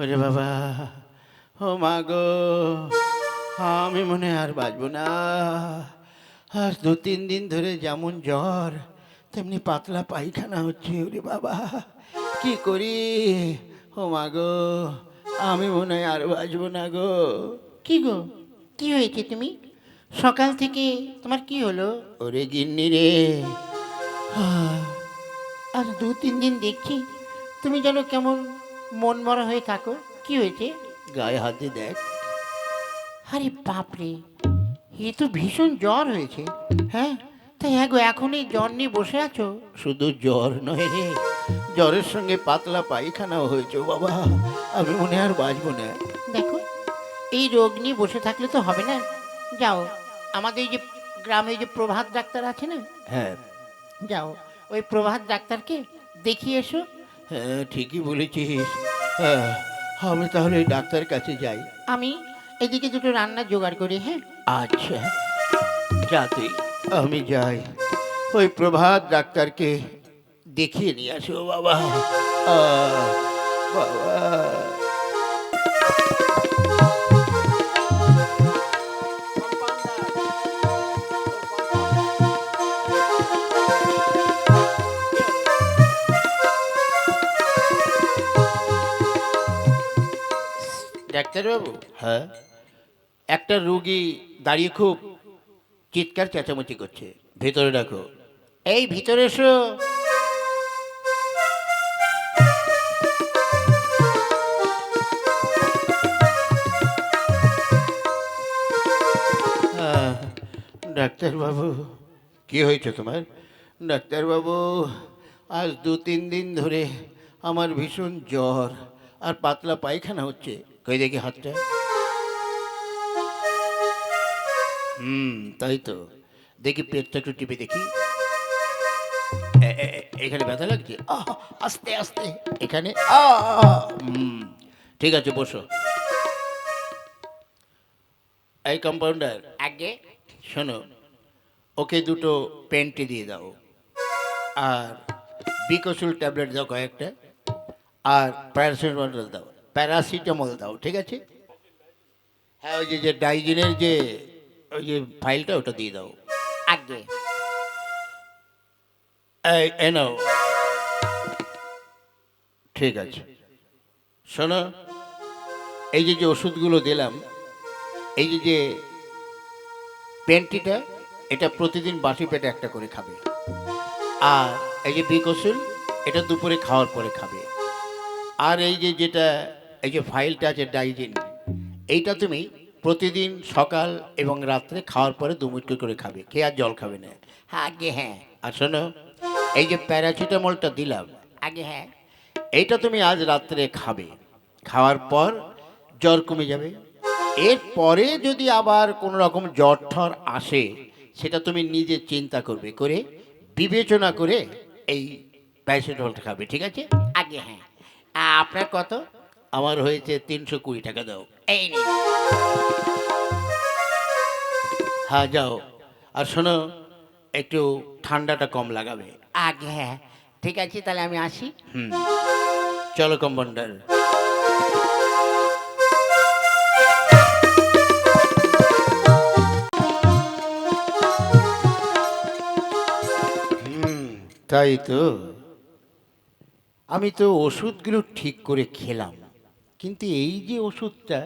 ওরে বাবা ও মা গো আমি মনে হয় আর বাঁচবো না। আর দু তিন দিন ধরে যেমন জ্বর তেমনি পাতলা পায়খানা হচ্ছে ওরে বাবা। কি করি? ও মা গো আমি মনে হয় আর বাঁচবো না গো। কি গো? কি হয়েছে তুমি? সকাল থেকে তোমার কি হলো? ওরে গিন্নি রে। আজ দু তিন দিন দেখছি তুমি যেন কেমন মন মরা হয়ে থাকো। কি হয়েছে? গায়ে হাতে দেখ। আরে বাপরে এ তো ভীষণ জ্বর হয়েছে। হ্যাঁ? তাই হ্যাঁ গো এখন এই জ্বর নিয়ে বসে আছো? শুধু জ্বর নয় রে জ্বরের সঙ্গে পাতলা পায়খানাও হয়েছে বাবা। আমি মনে আর বাঁচবো না। দেখো এই রোগ নিয়ে বসে থাকলে তো হবে না। যাও আমাদের এই যে গ্রামে যে প্রভাত ডাক্তার আছে না? হ্যাঁ। যাও ওই প্রভাত ডাক্তারকে দেখিয়ে এসো। হ্যাঁ ঠিকই বলেছিস। হ্যাঁ, আমি তাহলে ওই ডাক্তার কাছে যাই। আমি এদিকে দুটো রান্না জোগাড় করি হ্যাঁ? আচ্ছা যা তুই। আমি যাই। ওই প্রভাত ডাক্তারকে দেখিয়ে নিয়ে আসো বাবা। বাবা। ডাক্তারবাবু? হ্যাঁ। একটা রুগী দাঁড়িয়ে খুব চিৎকার চেঁচামেচি করছে। ভেতরে রাখো এই ভিতরে এসো। ডাক্তারবাবু কি হয়েছে তোমার? ডাক্তারবাবু আজ দু তিন দিন ধরে আমার ভীষণ জ্বর আর পাতলা পায়খানা হচ্ছে। কই দেখি হাতটা? হুম তাই তো। দেখি পেটটা একটু টিপে দেখি। এখানে ব্যথা লাগছে? আস্তে আস্তে। এখানে? ঠিক আছে বসো। এই কম্পাউন্ডার আগে। শোনো ওকে দুটো পেন্টি দিয়ে দাও। আর বিকসুল ট্যাবলেট দাও কয়েকটা। আর প্যারাসিটামল দাও। প্যারাসিটামল দাও ঠিক আছে? হ্যাঁ ওই যে যে ডাইজিনের যে ওই যে ফাইলটা ওটা দিয়ে দাও। আগে। এই এ ঠিক আছে। শোনো এই যে যে ওষুধগুলো দিলাম এই যে যে পেন্টিটা এটা প্রতিদিন বাসি পেটে একটা করে খাবে। আর এই যে বিকসুল এটা দুপুরে খাওয়ার পরে খাবে। আর এই যে যেটা এই যে ফাইলটা আছে ডাইজিন এইটা তুমি প্রতিদিন সকাল এবং রাত্রে খাওয়ার পরে দু মুঠো করে খাবে খেয়ে আর জল খাবে না। হ্যাঁ আগে হ্যাঁ। আর শোনো এই যে প্যারাসিটামলটা দিলাম আগে হ্যাঁ। এইটা তুমি আজ রাত্রে খাবে খাওয়ার পর জ্বর কমে যাবে। এরপরে যদি আবার কোনো রকম জ্বর ঠর আসে সেটা তুমি নিজে চিন্তা করবে করে বিবেচনা করে এই প্যারাসিটামলটা খাবে ঠিক আছে? আগে হ্যাঁ। আপনার কত? আমার হয়েছে তিনশো কুড়ি টাকা দাও। এই হ্যাঁ যাও। আর শোনো একটু ঠান্ডাটা কম লাগাবে। আগে হ্যাঁ। ঠিক আছে তাহলে আমি আসি। হুম। চলো কম্পাউন্ডার। হুম, তাই তো। আমি তো ওষুধগুলো ঠিক করে খেলাম। কিন্তু এই যে ওষুধটা,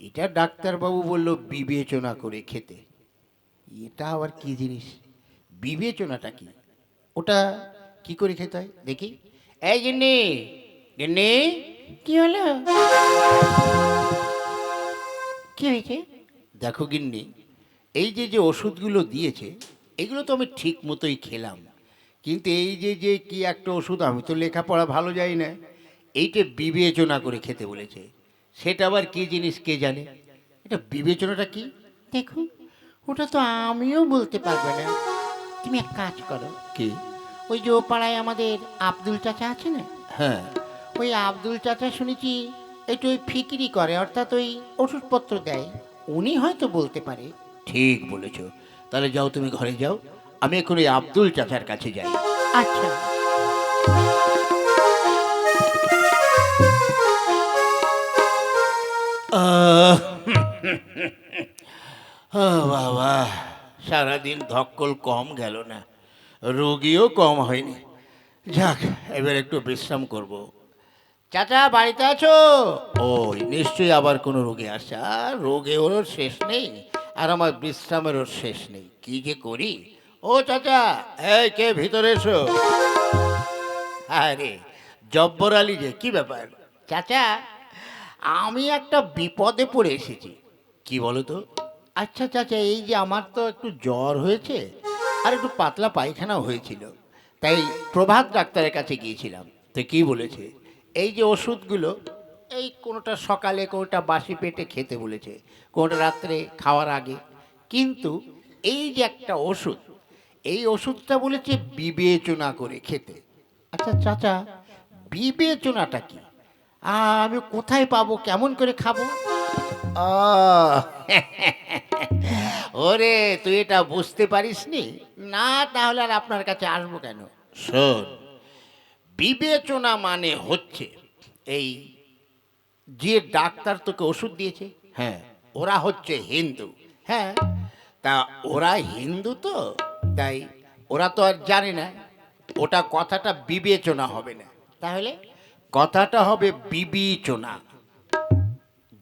এটা ডাক্তারবাবু বলল বিবেচনা করে খেতে। এটা আবার কি জিনিস? বিবেচনাটা কি? ওটা কি করে খেতে হয়? দেখি। এই গিন্নি গিন্নি, কি হলো? কি হয়েছে? দেখো গিন্নি, এই যে যে ওষুধগুলো দিয়েছে, এগুলো তো আমি ঠিক মতোই খেলাম। কিন্তু এই যে যে কি একটা ওষুধ, আমি তো লেখাপড়া ভালো যাই না। এইটা বিবেচনা করে খেতে বলেছে। সেটা আবার কি জিনিস কে জানে? এটা বিবেচনাটা কি? দেখো ওটা তো আমিও বলতে পারব না। তুমি এক কাজ করো। কি? ওই যে ও পাড়ায় আমাদের আব্দুল চাচা আছে না? হ্যাঁ। ওই আব্দুল চাচা শুনেছি একটু ওই ফিকিরি করে অর্থাৎ ওই ওষুধপত্র দেয়। উনি হয়তো বলতে পারে। ঠিক বলেছ। তাহলে যাও তুমি ঘরে যাও। আমি এখন ওই আব্দুল চাচার কাছে যাই। আচ্ছা। বাবা, সারাদিন ধক্কল কম গেল না, রোগীও কম হয়নি। যাক, এবার একটু বিশ্রাম করব। চাচা, বাড়িতে আছো? ওই, নিশ্চয়ই আবার কোনো রোগী আসছে আর রোগে ওর শেষ নেই, আর আমার বিশ্রামেরও শেষ নেই। কি যে করি? ও চাচা, এই কে ভিতরে এসো? আরে, জব্বর আলী যে, কি ব্যাপার? চাচা আমি একটা বিপদে পড়ে এসেছি। কি বলো তো আচ্ছা চাচা এই যে আমার তো একটু জ্বর হয়েছে আর একটু পাতলা পায়খানা হয়েছিল। তাই প্রভাত ডাক্তারের কাছে গিয়েছিলাম। তো কি বলেছে? এই যে ওষুধগুলো এই কোনোটা সকালে কোনোটা বাসি পেটে খেতে বলেছে কোনোটা রাত্রে খাওয়ার আগে। কিন্তু এই যে একটা ওষুধ এই ওষুধটা বলেছে বিবেচনা করে খেতে। আচ্ছা চাচা বিবেচনাটা কি? আমি কোথায় পাবো? কেমন করে খাব? ওরে তুই এটা বুঝতে পারিসনি? না তাহলে আর আপনার কাছে আসব কেন? শোন বিবেচনা মানে হচ্ছে এই যে ডাক্তার তোকে ওষুধ দিয়েছে হ্যাঁ। ওরা হচ্ছে হিন্দু। হ্যাঁ। তা ওরা হিন্দু তো তাই ওরা তো আর জানে না ওটা কথাটা বিবেচনা হবে না। তাহলে? কথাটা হবে বিবেচনা।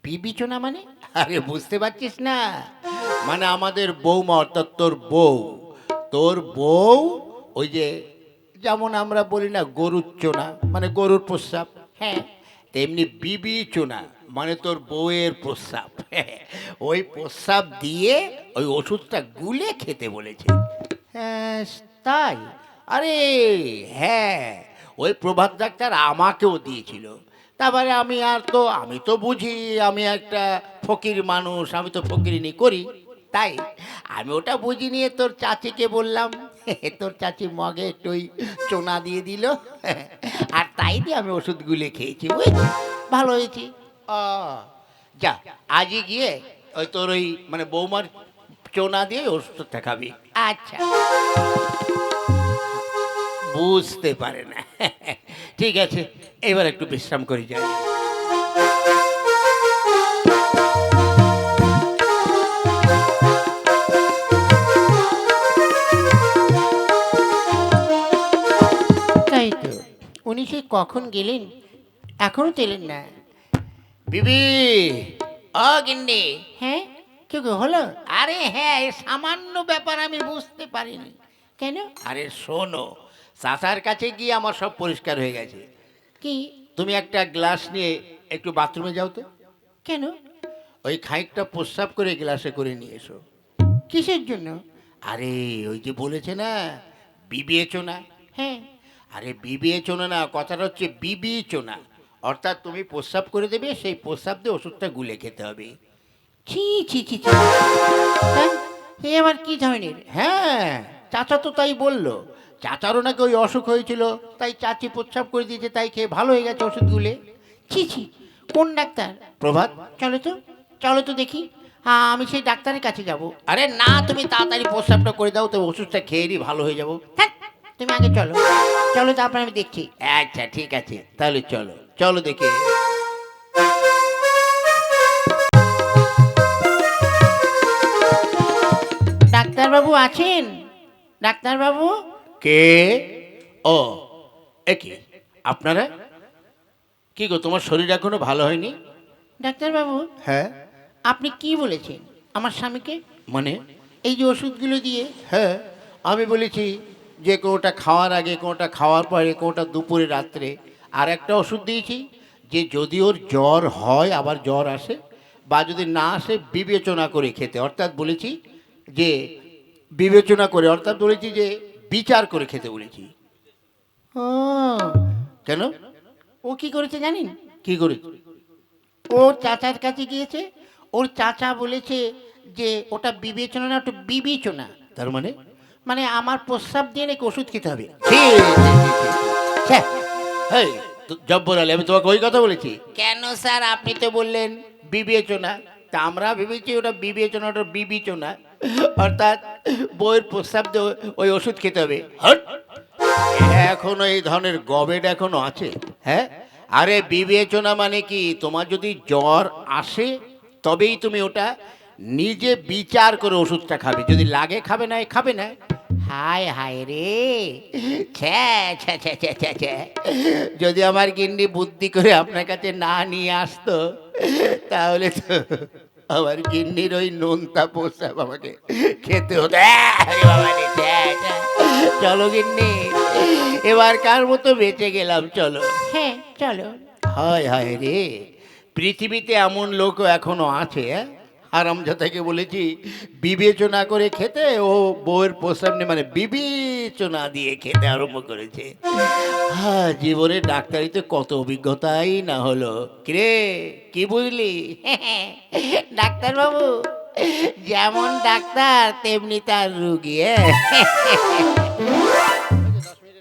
বিবেচনা মানে? আরে, বুঝতে পারছিস না? মানে আমাদের বৌমা, অর্থাৎ তোর বউ। তোর বউ, ওই যে, যেমন আমরা বলি না, গরুর চোনা মানে গরুর প্রস্রাব হ্যাঁ? তেমনি বিবেচনা মানে তোর বউয়ের প্রস্রাব ওই প্রস্রাব দিয়ে ওই ওষুধটা গুলে খেতে বলেছে। হ্যাঁ তাই। আরে হ্যাঁ ওই প্রভাত ডাক্তার আমাকেও দিয়েছিল। তারপরে আমি আর তো আমি তো বুঝি আমি একটা ফকির মানুষ আমি তো ফকিরিনি করি। তাই আমি ওটা বুঝি নিয়ে তোর চাচিকে বললাম তোর চাচি মগে একটু ওই চোনা দিয়ে দিল। আর তাই দিয়ে আমি ওষুধগুলো খেয়েছি বুঝলি ভালো হয়েছি। ও যা আজই গিয়ে ওই তোর ওই মানে বৌমার চোনা দিয়ে ওষুধটা খাবি। আচ্ছা। বুঝতে পারে না। ঠিক আছে এবার একটু বিশ্রাম করে যাই। তাই তো। উনি সে কখন গেলেন এখনও তো এলেন না। বিবি ও গিন্নি। হ্যাঁ কি গো হলো? আরে হ্যাঁ এ সামান্য ব্যাপার আমি বুঝতে পারিনি। কেন? আরে শোনো চাচার কাছে গিয়ে আমার সব পরিষ্কার হয়ে গেছে। কি? তুমি একটা গ্লাস নিয়ে একটু বাথরুমে যাও তো। কেন? ওই খানিকটা প্রস্রাব করে গ্লাসে করে নিয়ে এসো। কিসের জন্য? আরে ওই যে বলেছে না বিবেচনা। হ্যাঁ। আরে বিবেচনা না কথাটা হচ্ছে বিবেচনা। অর্থাৎ তুমি প্রস্রাব করে দেবে সেই প্রস্রাব দিয়ে ওষুধটা গুলে খেতে হবে। ছি ছি ছি ছি? এ আবার কি ধরনের? হ্যাঁ চাচা তো তাই বলল। চাচারও নাকি ওই অসুখ হয়েছিল, তাই চাচি প্রস্রাব করে দিয়েছে, তাই খেয়ে ভালো হয়ে গেছে ওষুধগুলে। ছি ছি, কোন ডাক্তার? প্রভাত, চলো তো চলো তো দেখি। হ্যাঁ আমি সেই ডাক্তারের কাছে যাব। আরে না, তুমি তাড়াতাড়ি প্রস্রাবটা করে দাও তো ওষুধটা খেয়ে নি, ভালো হয়ে যাব। হ্যাঁ তুমি আগে চলো। চলো তারপর আমি দেখছি। আচ্ছা ঠিক আছে, তাহলে চলো চলো দেখি। ডাক্তারবাবু আছেন? ডাক্তারবাবু? কে? ও একে আপনারা? কি গো তোমার শরীর এখনও ভালো হয়নি? ডাক্তারবাবু হ্যাঁ। আপনি কি বলেছেন? আমার স্বামীকে? মানে? এই যে ওষুধগুলো দিয়ে? হ্যাঁ। আমি বলেছি যে কোনোটা খাওয়ার আগে কোনোটা খাওয়ার পরে কোনোটা দুপুরে রাত্রে। আর একটা ওষুধ দিয়েছি যে যদি ওর জ্বর হয় আবার জ্বর আসে বা যদি না আসে বিবেচনা করে খেতে। অর্থাৎ বলেছি যে বিবেচনা করে অর্থাৎ বলেছি যে বিচার করে খেতে বলেছি। কেন? ও কি করেছে জানেন? কি করে? ওর চাচার কাছে গিয়েছে ওর চাচা বলেছে যে ওটা বিবেচনা না ওটা বিবেচনা। তার মানে? মানে আমার প্রস্রাব দিয়ে নাকি ওষুধ খেতে হবে। জব্বর আলী আমি তোমাকে ওই কথা বলেছি। কেন স্যার আপনি তো বললেন বিবেচনা। তা আমরা ভেবেছি ওটা বিবেচনা ওটা বিবেচনা। অর্থাৎ বইয়ের প্রস্তাব দিয়ে ওই- ওষুধ খেতে হবে! এখনও এই ধরনের গবেট এখনও আছে হ্যাঁ? আরে বিবেচনা মানে কি? তোমার যদি জ্বর আসে, তবেই তুমি ওটা নিজে বিচার করে ওষুধটা খাবে। যদি লাগে, খাবে না খাবে না। হায় হায় রে! ছ্যা ছ্যা ছ্যা ছ্যা ছ্যা ছ্যা। যদি আমার গিন্নি বুদ্ধি করে আপনার কাছে না নিয়ে আসতো, তাহলে তো আমার গিন্নির ওই নোনতা পোষা বাবাকে খেতে হতো। চলো গিন্নি এবার কার মতো বেঁচে গেলাম চলো হ্যাঁ চলো হয় হায় রে পৃথিবীতে এমন লোকও এখনও আছে হ্যাঁ? হারামজাদাকে বলেছি, বিবেচনা করে খেতে, ও বউয়ের প্রস্তাব নিয়ে মানে বিবেচনা দিয়ে খেতে আরম্ভ করেছে। হ্যাঁ জীবনে ডাক্তারিতে কত অভিজ্ঞতাই না হলো। কিরে, কি বুঝলি? ডাক্তারবাবু, যেমন ডাক্তার, তেমনি তার রুগী হ্যাঁ?